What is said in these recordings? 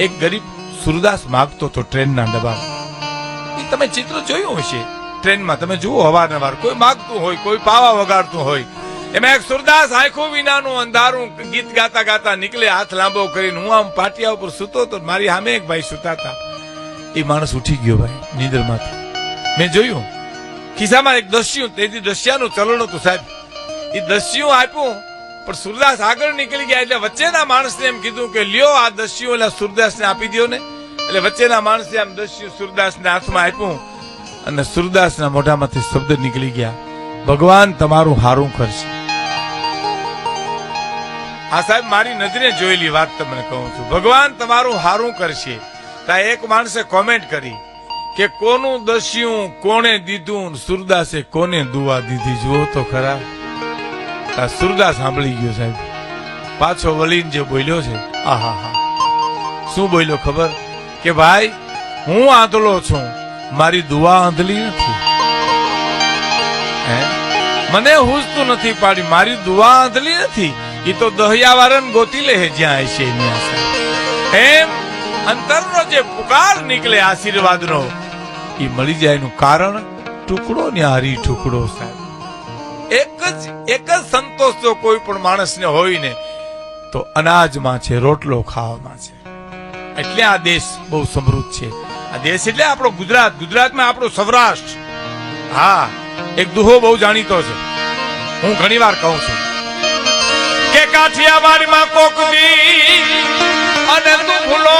એક ગરીબ સુરદાસ માગતો તો ટ્રેનના ડબ્બામાં એ તમે ચિત્ર જોયું હશે? ટ્રેનમાં તમે જુઓ, અવારનવાર. કોઈ માગતું હોય, કોઈ પાવા વગાડતું હોય. એમાં એક સુરદાસ આંખો વિનાનું અંધારું ગીત ગાતા ગાતા નીકળે, હાથ લાંબો કરીને. હું આમ પાટિયા ઉપર સૂતો તો મારી સામે એક ભાઈ સૂતા હતા. એ માણસ ઉઠી ગયો ભાઈ, નીંદરમાંથી. મેં જોયું, ખિસ્સામાં એક દસ્યું તેથી દસ્યાનું ચલણ હતું સાહેબ. એ દસ્યું આપ્યું પણ સુરદાસ આગળ નીકળી ગયા એટલે વચ્ચેના માણસને એમ કીધું કે લ્યો આ દસ્યુ એટલે સુરદાસને આપી દ્યો ને. એટલે વચ્ચેના માણસે આમ દસ્યુ સુરદાસને હાથમાં આપ્યું અને સુરદાસના મોઢામાંથી શબ્દ નીકળી ગયા, ભગવાન, તમારું હારું કરશે. આ સાહેબ, મારી નજરે જોયેલી વાત તમને કહું છું. ભગવાન, તમારું હારું કરશે. ત્યાં એક માણસે કોમેન્ટ કરી કે, કોનું દસ્યું કોણે દીધું સુરદાસે કોને દુવા દીધી? જુઓ તો ખરા. આ સુરદાસ સાંભળી ગયો સાહેબ. પાછો વલીન જે બોલ્યો છે. આહા હા. શું બોલ્યો ખબર? કે ભાઈ હું આંધળો છું. મારી દુવા આંધળી નથી. હે? મને હુસતું નથી પાડી મારી દુવા આંધળી નથી. એ તો દહિયાવાળાને ગોતી લે જ્યાં છે એમ અંતરનો જે પુકાર નીકળે આશીર્વાદનો એ મળી જાય એનું કારણ ટુકડો ને હારી ટુકડો સાહેબ. એક જ એક જ સંતોષ જો કોઈ પણ માણસને હોય ને, તો અનાજમાં છે, રોટલો ખાવામાં છે. એટલે આ દેશ બહુ સમૃદ્ધ છે. આ દેશ એટલે આપણો ગુજરાત. ગુજરાતમાં આપણો સૌરાષ્ટ્ર. હા, એક દુહો બહુ જાણીતો છે. હું ઘણી વાર કહું છું. કે કાઠિયાવાડમાં કોક દી અને તું ભૂલો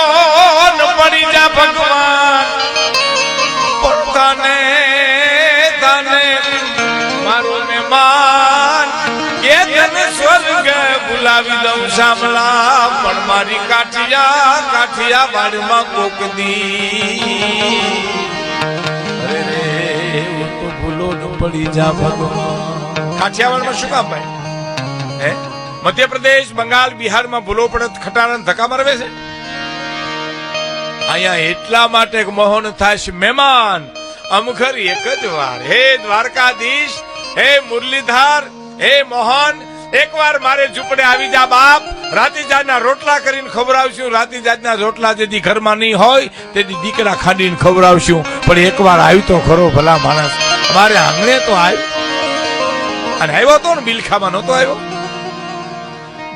પડી જા ભગવાન. પણ બોલાવી દઉં સાંભળા પણ મારી કાઠિયા કાઠિયા વાડમાં કોક દી. અરે રે તો ભૂલો ન પડી જા ભગવાન. કાઠિયાવાડમાં શું કામ ભાઈ? હે? મધ્યપ્રદેશ, બંગાળ, બિહારમાં ભૂલો પડે ખટારા ધક્કા મરવે છે? અહીંયા એટલા માટે મોહન થાય મહેમાન, અમખર એક જ વાર. હે દ્વારકાધીશ, હે મુરલીધર, હે મોહન એકવાર મારે ઝૂંપડે આવી જા બાપ. રાતીજાના રોટલા કરીને ખવડાવશું. રાતીજાના રોટલા જેથી ઘરમાં નહીં હોય, તેથી દીકરા ખાંડીને ખવડાવશું. પણ એકવાર આવ્યું તો ખરો ભલા માણસ. મારે આંગણે તો આવ્યું. અને આવ્યો તો ને, બિલખામાં નહોતો આવ્યો.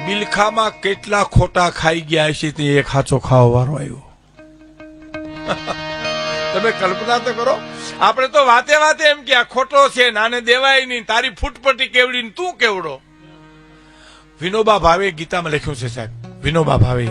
બિલખામાં કેટલા ખોટા ખાઈ ગયા હશે તે એક હાચો ખાવા વાળો આવ્યો. તમે કલ્પના તો કરો. આપણે તો વાતે વાતે એમ કે ખોટો છે નાને દેવાય નહીં. તારી ફૂટપટ્ટી કેવડી તું કેવડો? વિનોબા ભાવે ગીતામાં લખ્યું છે સાહેબ, વિનોબા ભાવે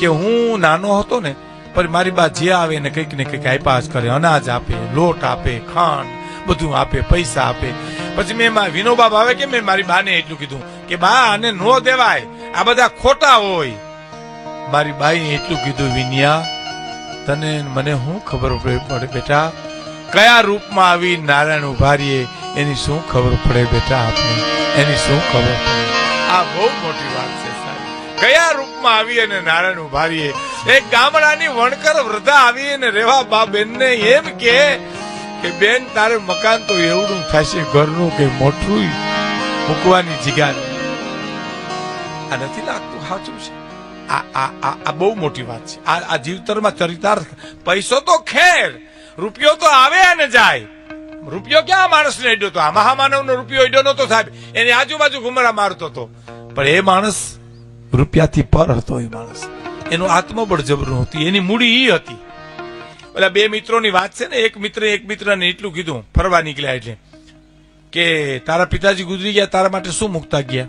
કે હું નાનો હતો ને, પણ મારી બા જે આવે ને કંઈક ને કંઈક આપ્યા જ કરે, અનાજ આપે, લોટ આપે, ખાંડ, બધું આપે, પૈસા આપે. પછી મેં મા- વિનોબા ભાવે કે મેં મારી બાને એટલું કીધું કે બા, આને નો દેવાય, આ બધા ખોટા હોય. મારી બાઈએ એટલું કીધું, વિનિયા, તને મને શું ખબર પડે પડે બેટા? કયા રૂપમાં આવી નારાયણ ઉભારીએ? એની શું ખબર પડે બેટા આપને? એની શું ખબર પડે? આ બહુ મોટી વાત છે કયા રૂપમાં આવી અને નારાયણ ઉભારીએ? એક ગામડાની વણકર વૃદ્ધા આવી અને રેવા બા બેનને એમ કે કે, બેન, તારે મકાન તો એવડું થશે, ઘરનું કે મોટું મૂકવાની જગ્યા આ નથી લાગતું, સાચું છે. આ આ આ બહુ મોટી વાત છે. આ આ જીવતરમાં ચરિતાર્થ. પૈસો તો ખેર, રૂપિયો તો આવે અને જાય. રૂપિયો ક્યાં માણસને અડ્યો તો? આ મહામાનવનો રૂપિયો અડ્યો નતો સાહેબ. એની આજુબાજુ ઘુમરા મારતો હતો. પણ એ માણસ રૂપિયાથી પર હતો એ માણસ. એનું આત્મબળ જબરું હતી એની મૂડી ઈ હતી. ઓલા બે મિત્રોની વાત છે ને, એક મિત્ર એક મિત્રને એટલું કીધું, ફરવા નીકળ્યા એટલે, કે તારા પિતાજી ગુજરી ગયા, તારા માટે શું મૂકતા ગયા?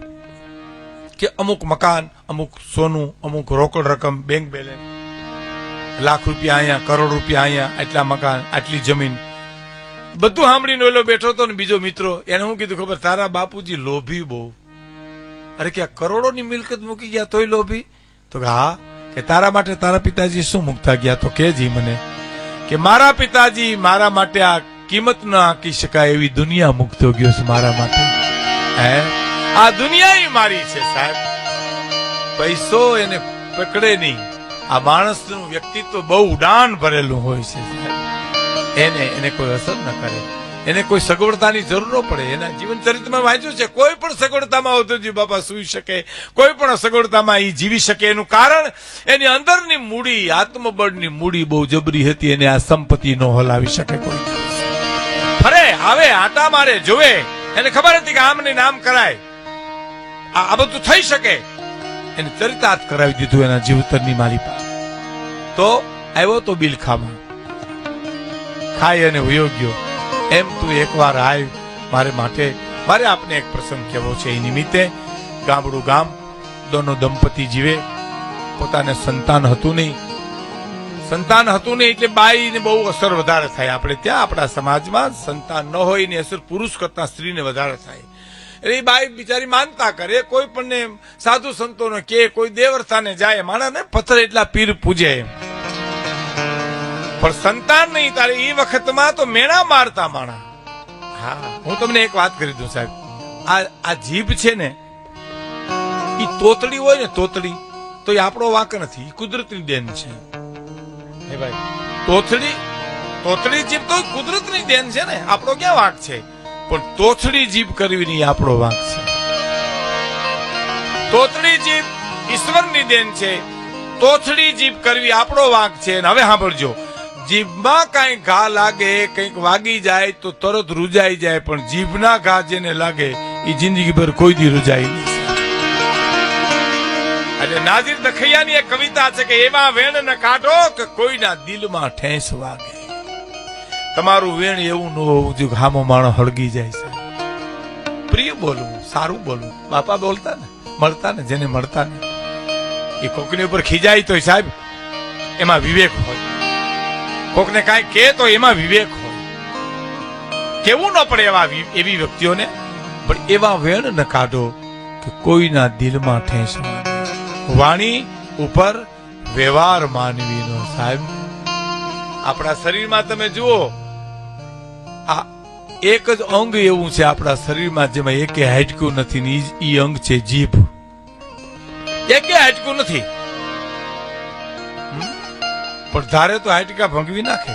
કે અમુક મકાન, અમુક સોનું, અમુક રોકડ રકમ બેંક બેલેન્સ લાખ રૂપિયા અહીંયા, કરોડ રૂપિયા અહીંયા, આટલા મકાન, આટલી જમીન બધું સાંભળીને ઓલો બેઠો હતો ને બીજો મિત્રો, એને હું કીધું, ખબર, તારા બાપુજી લોભી બહુ. અરે, કે કરોડોની મિલકત મૂકી ગયા તોય લોભી? તો કે, હા. કે, તારા માટે તારા પિતાજી શું મૂકતા ગયા? તો કેજી મને, કે મારા પિતાજી મારા માટે આ કિંમત ન આંકી શકાય એવી દુનિયા મૂકતો ગયો છે મારા માટે. હે? આ દુનિયા મારી છે, સાહેબ. પૈસો એને પકડે નહીં. આ માણસનું વ્યક્તિત્વ બહુ ઉડાન ભરેલું હોય છે, સાહેબ. એને એને કોઈ અસર ન કરે. એને કોઈ સગવડતાની જરૂર ન પડે. એના જીવન ચરિત્રમાં વાંચ્યું છે, કોઈ પણ સગવડતામાં અવધૂતજી બાપા સુઈ શકે, કોઈ પણ સગવડતામાં એ જીવી શકે. એનું કારણ, એની અંદરની મૂડી, આત્મબળની મૂડી બહુ જબરી હતી, એને આ સંપત્તિ ન હલાવી શકે કોઈ. ફરે, આવે, આટા મારે જોવે એને ખબર હતી કે આમ ને નામ કરાય. આ બધું થઈ શકે. એને ચરિતાર્થ કરાવી દીધું એના જીવતરની મારી પાસે તો આવ્યો તો બિલખામાં. ખાઈ અને ગયો એમ તું એકવાર આવ મારે માટે. મારે આપને એક પ્રસંગ કહેવો છે. એ નિમિત્તે ગામડું ગામ દોનો દંપતી જીવે. પોતાને સંતાન હતું નહીં. સંતાન હતું નહીં એટલે બાઈને બહુ અસર વધારે થાય. આપણે ત્યાં આપણા સમાજમાં સંતાન ન હોય એની અસર પુરુષ કરતા સ્ત્રીને વધારે થાય. એટલે એ બાઈ બિચારી માનતા કરે. કોઈ પણ સાધુ સંતોને કે, કોઈ દેવસ્થાને જાય. માણસને પથ્થર એટલા પીર પૂજે. એમ પણ સંતાન નહીં તારે એ વખતમાં તો મેણા મારતા માણા. હા, હું તમને એક વાત કરી દઉં સાહેબ. આ આ જીભ છે ને એ તોતડી હોય ને તોતડી તો એ આપણો વાંક નથી એ કુદરતની દેન છે. હે ભાઈ તોતડી તોતડી જીભ તો કુદરતની દેન છે ને, આપણો ક્યાં વાંક છે? પણ તોથડી જીભ કરવી નહીં આપણો વાંક છે. તોતડી જીભ ઈશ્વરની દેન છે તોથડી જીભ કરવી આપણો વાંક છે, અને હવે સાંભળજો જીભમાં કાંઈ ઘા લાગે, કંઈક વાગી જાય તો તરત રૂજાઈ જાય, પણ જીભના ઘા જેને લાગે એ જિંદગીભર કોઈ દી રૂજાય નહીં એટલે નાઝીર દખૈયાની એક કવિતા છે કે એવા વેણ ન કાઢો કે કોઈના દિલમાં ઠેંસ વાગે. તમારું વેણ એવું ન હોવું કે હામો માણો હળગી જાય છે. પ્રિય બોલવું, સારું બોલવું. બાપા બોલતા ને, મળતા ને, જેને મળતા ને. એ કોકની ઉપર ખીજાય તો સાહેબ, એમાં વિવેક હોય. કોકને કાંઈ કે તો એમાં વિવેક હોય. કેવું ન પડે એવા એવી વ્યક્તિઓને? પણ એવા વેણ ન કાઢો કે કોઈના દિલમાં ઠેસ વાણી ઉપર વ્યવહાર માનવીનો સાહેબ. આપણા શરીરમાં તમે જુઓ, આ એક જ અંગ એવું છે આપણા શરીરમાં જેમાં એકે હાડકું નથી એ અંગ છે જીભ. એકે હાડકું નથી? પણ ધારે તો આટકા ભંગવી નાખે.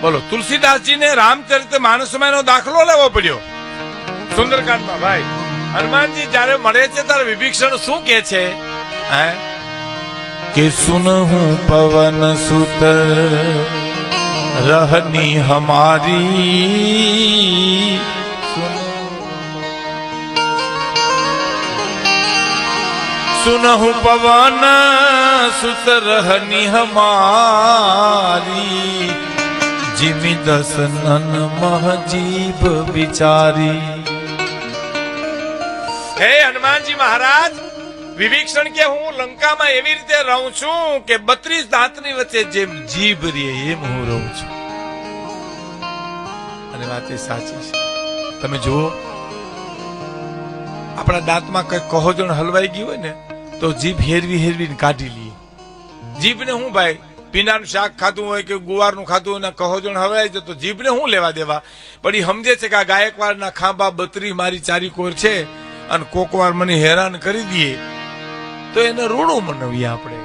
બોલો, તુલસીદાસજીને રામચરિત માનસમાં એનો દાખલો લેવો પડ્યો. સુંદરકાંડમાં, ભાઈ. હનુમાનજી જ્યારે મળે છે, ત્યારે વિભીક્ષણ શું કે છે? હે? કે સુન હું પવન સુત, રહની હમારી સુનહુ પવન સુતરહ નિહમારી જીમી દસનન મહજીબ વિચારી હે હનુમાનજી મહારાજ વિભીક્ષણ કે હું લંકામાં એવી રીતે રહું છું કે બત્રીસ દાંતની વચ્ચે જેમ જીભ રે એમ હું રહું છું અને વાત એ સાચી છે તમે જુઓ આપણા દાંતમાં કઈ કહોજણ હલવાઈ ગયું હોય ને તો જીભ હેરવી હેરવીને કાઢી લઈએ જીભને હું ભાઈ પીનાનું શાક ખાધું હોય કે ગુવારનું ખાધું હોય કહો કહોજણ હવાઈ જાય તો જીભને હું લેવા દેવા? પણ એ સમજે છે કે આ ગાયકવાડના ખાંભા, બત્રી, મારી ચારી કોર છે અને કોકવાર મને હેરાન કરી દઈએ તો એને રૂડું મનાવીએ આપણે.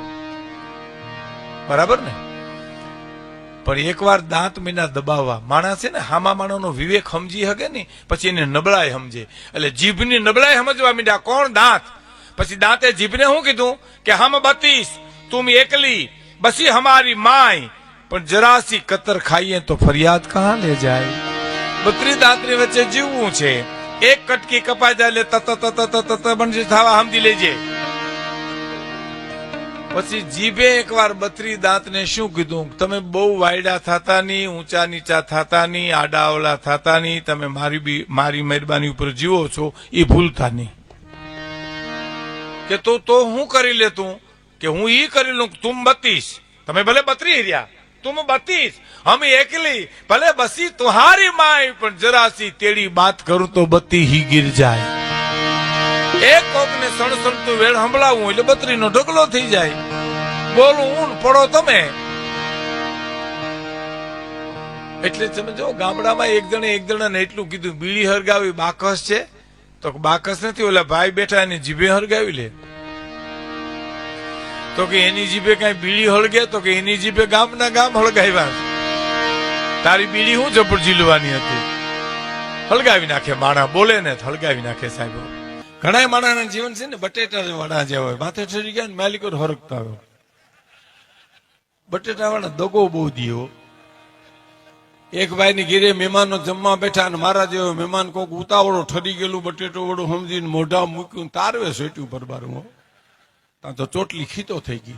બરાબર ને? પણ એકવાર દાંત મહિના દબાવવા. માણસ છે ને, હામા માણસનો વિવેક સમજી શકે ને પછી એને નબળાઈ સમજે. એટલે જીભની નબળાઈ સમજવા મીડા કોણ દાંત? પછી દાંતે જીભને શું કીધું કે હમ બતીસ તું એકલી, બસી હમારી માય પણ જરાસી કતર ખાઈએ તો ફરિયાદ કહાં લે જાય? બત્રી દાંતની વચ્ચે જીવવું છે. એક કટકી કપાઈ જાય એટલે તત તત તત તત બનશે. થવા સમજી લેજે. પછી જીભે એકવાર બત્રી દાંતને શું કીધું? તમે બહુ વાયડા થતા નહીં, ઊંચા નીચા થતા નહીં આડાવલા થતા નહીં, તમે મારી બી, મારી મહેરબાની ઉપર જીવો છો, એ ભૂલતા નહીં. કે તું તો હું કરી લે તું? કે હું ઈ કરી લઉં તુમ બતીશ. તમે ભલે બતરી રહ્યા. તુમ બતીશ. હમ એકલી. ભલે બસી તુહારી માય, પણ જરાસી તેડી બાત કરું તો બત્તી હી ગીર જાય. એક કોક ને સણસણતું વેળ સંભળાવું એટલે બત્રીનો ઢગલો થઈ જાય. બોલું, ઊન પડો તમે. એટલે તમે જો ગામડામાં એક જણે એક જણાને એટલું કીધું, બીડી હરગાવી, બાકસ છે. તો બાકસ નથી, ઓલા ભાઈ બેઠા એની જીભે હળગાવી લે. તો કે એની જીભે કઈ બીડી હળગે, તો કે એની જીભે ગામના ગામ હળગાવ્યા તારી બીડી હું જપડ ઝીલવાની હતી? હળગાવી નાખે માણા, બોલે ને હળગાવી નાખે સાહેબ. ઘણા માણાના જીવન છે ને બટેટા વાળા જેવા હોય, માથે ચડી ગયા ને માલિકો હરકતા હોય. બટેટા વાળા દગો બહુ દીયો. એક ભાઈ ની ઘીરે મહેમાનો જમવા બેઠા અને મારા જેવો મહેમાન કોક ઉતાવળો ઠરી ગયેલું, બટેટો વડું સમજીને મોઢા મૂક્યું, તારવે સોટ્યું પરબારું ત્યાં તો ચોટલી ખીતો થઈ ગઈ.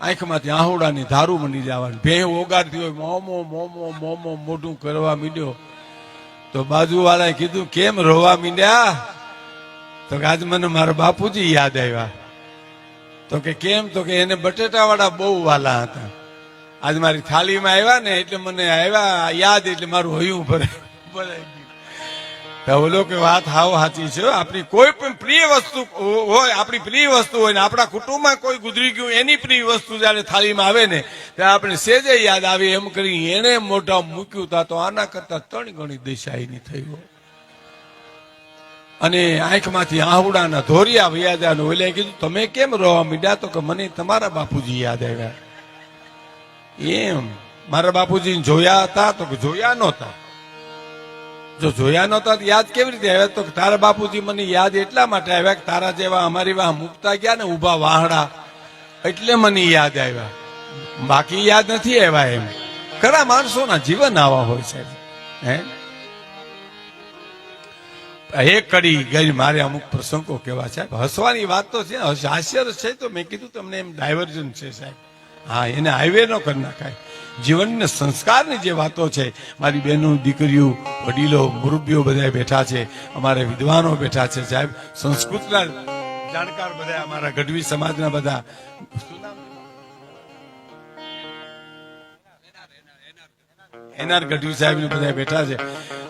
આંખમાંથી આહુડાની ધારું મંડી જવાની. ભે ઓગાડતી હોય મોમો મોમો મોમો, મોઢું કરવા મીડ્યો. તો બાજુવાળાએ કીધું, કેમ રોવા મીડ્યા? તો કે, આજ મને મારા બાપુજી યાદ આવ્યા. તો કે, કેમ? તો કે, એને બટેટાવાળા બહુ વાલા હતા. આજ મારી થાળીમાં આવ્યા ને એટલે મને આવ્યા યાદ એટલે મારું હયું ભરે ભરાઈ ગયું. કે વાત હાવ સાચી છે આપણી કોઈ પણ પ્રિય વસ્તુ હોય, આપણી પ્રિય વસ્તુ હોય ને આપણા કુટુંબમાં કોઈ ગુજરી ગયું, એની પ્રિય વસ્તુ જયારે થાળીમાં આવે ને, ત્યારે આપણે સેજે યાદ આવે એમ કરી એને મોઢા મૂક્યું તા તો આના કરતા ત્રણ ગણી દિશાઈની થઈ હોય અને આંખમાંથી આહુડાના ધોરિયા વ્યાજાનું એટલે કીધું, તમે કેમ રોવા મીડ્યા તો કે, મને તમારા બાપુજી યાદ આવ્યા. એમ. મારા બાપુજી જોયા હતા તો જોયા નહોતા. જો જોયા નહોતા યાદ કેવી રીતે? આવ્યા તો તારા બાપુજી મને યાદ એટલા માટે આવ્યા કે તારા જેવા અમારી વાહ મૂકતા ગયા ને ઊભા વાહડા. એટલે મને યાદ આવ્યા. બાકી યાદ નથી આવ્યા એમ. ખરા માણસોના જીવન આવા હોય સાહેબ હે? એ કડી ગઈ મારે અમુક પ્રસંગો કેવા સાહેબ. હસવાની વાત તો છે, હાસ્ય છે તો મેં કીધું તમને એમ ડાયવર્જન છે સાહેબ. હા, એને હાઈવે નો કરી નાખાય. જીવનને સંસ્કારની જે વાતો છે, મારી બહેનો, દીકરીઓ, વડીલો મુરબ્બીઓ બધા બેઠા છે, અમારે વિદ્વાનો બેઠા છે સાહેબ. સંસ્કૃતના જાણકાર બધા અમારા ગઢવી સમાજના બધા. એનઆર ગઢવી સાહેબ બધા બેઠા છે.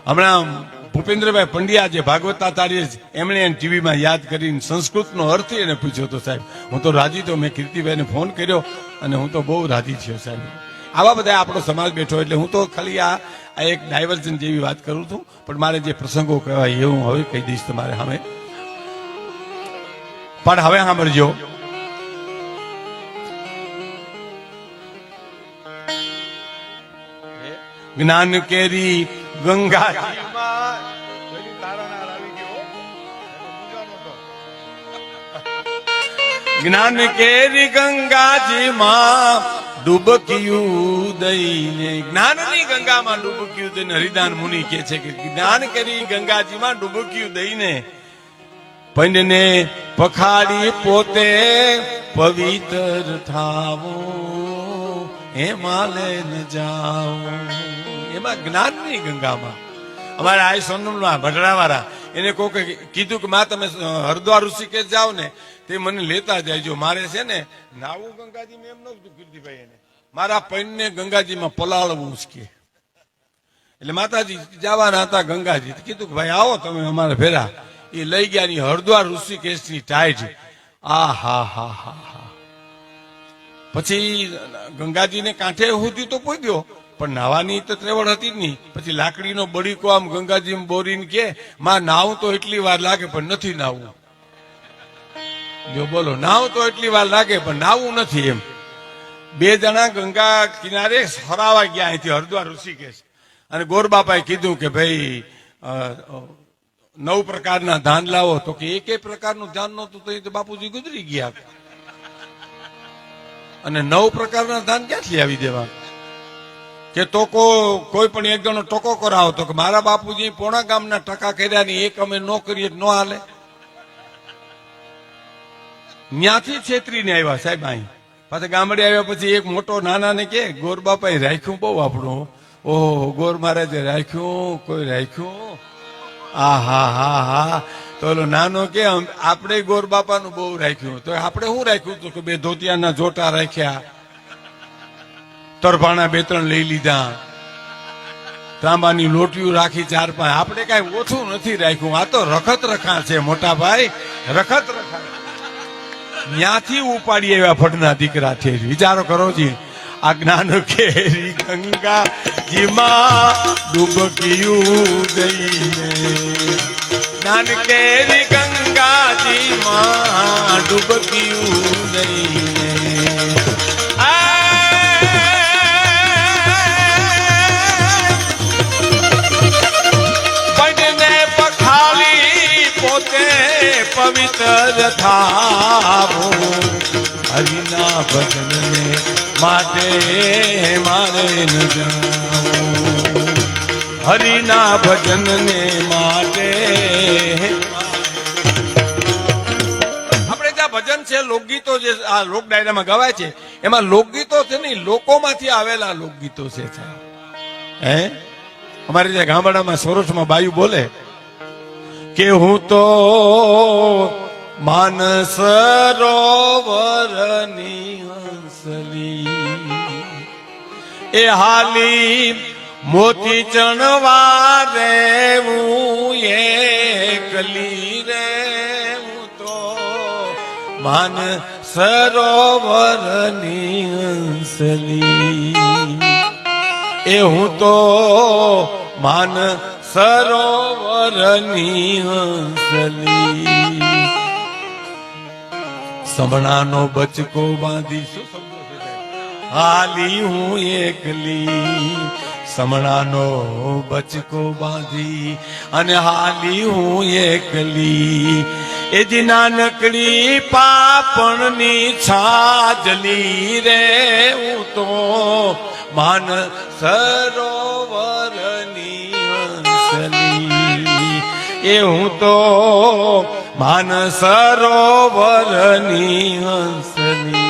હમણાં ભૂપેન્દ્રભાઈ પંડ્યા જે ભાગવત આચાર્ય એમણે ટીવીમાં યાદ કરીને સંસ્કૃતનો અર્થ એને પૂછ્યો હતો, સાહેબ. હું તો રાજી તો, મેં કીર્તિભાઈને ફોન કર્યો અને હું તો બહુ રાજી થયો, સાહેબ. આવા બધા આપણો સમાજ બેઠો એટલે હું તો ખાલી આ આ એક ડાયવર્ઝન જેવી વાત કરું છું, પણ મારે જે પ્રસંગો કહેવાય એ હું હવે કહી દઈશ તમારે સામે. પણ હવે સાંભળજો. જ્ઞાન કેરી ગંગાજીમાં જ્ઞાન કેરી ગંગાજીમાં ડૂબક્યું દઈને. જ્ઞાનની ગંગામાં ડૂબક્યું દઈને હરિદાન મુનિ કે છે કે જ્ઞાન કરી ગંગાજીમાં ડૂબક્યું દઈને પંડને પખાડી પોતે પવિત્ર થાવો. એમાં ન જાઓ. એમાં જ્ઞાનની ગંગામાં. અમારા આ સોનમમાં ભટરાવાળા, એને કોકે કીધું કે, માં, તમે હરદ્વાર ઋષિકેશ જાઓ ને, તે મને લેતા જાયજો મારે છે ને, નાવું ગંગાજી મેં એમ નહોતું કીર્તિભાઈ એને. મારા પૈનને ગંગાજીમાં પલાળવું કે એટલે માતાજી જવાના હતા ગંગાજી. કીધું કે, ભાઈ, આવો તમે અમારા ભેરા એ લઈ ગયા ની હરદ્વાર ઋષિકેશની ટાઈજ. આ હા હા હા હા. પછી ગંગાજીને કાંઠે સુધી તો પહોંચ્યો પણ નાવાની તો ત્રેવડ હતી જ નહીં. પછી લાકડીનો બળીકો આમ ગંગાજી બોરીને કે, માં નાવ તો એટલી વાર લાગે પણ નથી નાવું જો બોલો નાવ તો એટલી વાર લાગે પણ નાવું નથી એમ. બે જણા ગંગા કિનારે હરાવા ગયા અહીંથી હરદ્વાર ઋષિકેશ. અને ગોરબાપાએ કીધું કે, ભાઈ નવ પ્રકારના ધાન લાવો. તો કે, એક પ્રકારનું ધાન નહોતું તો એ તો બાપુજી ગુજરી ગયા અને નવ પ્રકારના ધાન ક્યાંથી આવી દેવા? કે ટોકો, કોઈ પણ એક જણો ટકો કરાવો તો કે મારા બાપુજી પોણા ગામના ટકા કર્યા ની એક અમે ન કરીએ ન હાલે. ન્યાથી છેતરીને આવ્યા સાહેબ અહીં. પાછા ગામડે આવ્યા પછી એક મોટો નાના ને કે, ગોર બાપાએ રાખ્યું બહુ આપણું. ઓહો, ગોર મહારાજે રાખ્યું, કોઈ રાખ્યું? આ હા હા. હા તો ઓલો નાનો કે આપણે ગોર બાપાનું બહુ રાખ્યું. તો આપણે શું રાખ્યું? તો કે, બે ધોતિયાના જોટા રાખ્યા. તરભાણા બે ત્રણ લઈ લીધા. તાંબાની લોટીઓ રાખી ચાર પાંચ. આપણે કઈ ઓછું નથી રાખ્યું. આ તો રખત રખા છે, મોટા ભાઈ. રખત રખા ત્યાંથી ઉપાડી એવા ફટના દીકરા છે વિચારો કરો જી. આ જ્ઞાન કેરી ગંગા જીમાં ડૂબક્યું જઈને. જ્ઞાન કેરી ગંગાજીમાં ડૂબક્યું દઈને પવિત્ર થાવું હરિના ભજનને માટે મારે ન જાવું હરિના ભજનને માટે આપણે જ્યાં ભજન છે, લોકગીતો જે આ લોક ડાયરામાં ગવાય છે, એમાં લોકગીતો છે નહીં લોકોમાંથી આવેલા લોકગીતો છે હે? અમારે ત્યાં ગામડામાં, સોરઠમાં બાયુ બોલે કે હું તો માનસ રોવરની હંસલી. એ હાલી મોતી ચણવા રે હું એકલી રે હું તો માન સરોવરની હંસલી. એ હું તો માન સરોવરની હસલી. સમણાનો બચકો બાંધી? હાલી હું એકલી. સમણાનો બચકો બાંધી અને હાલી હું એકલી. એ જ નાનકડી પાપણની છાજલી રે હું તો માન સરોવરની એ હું તો માન સરોવરની હંસલી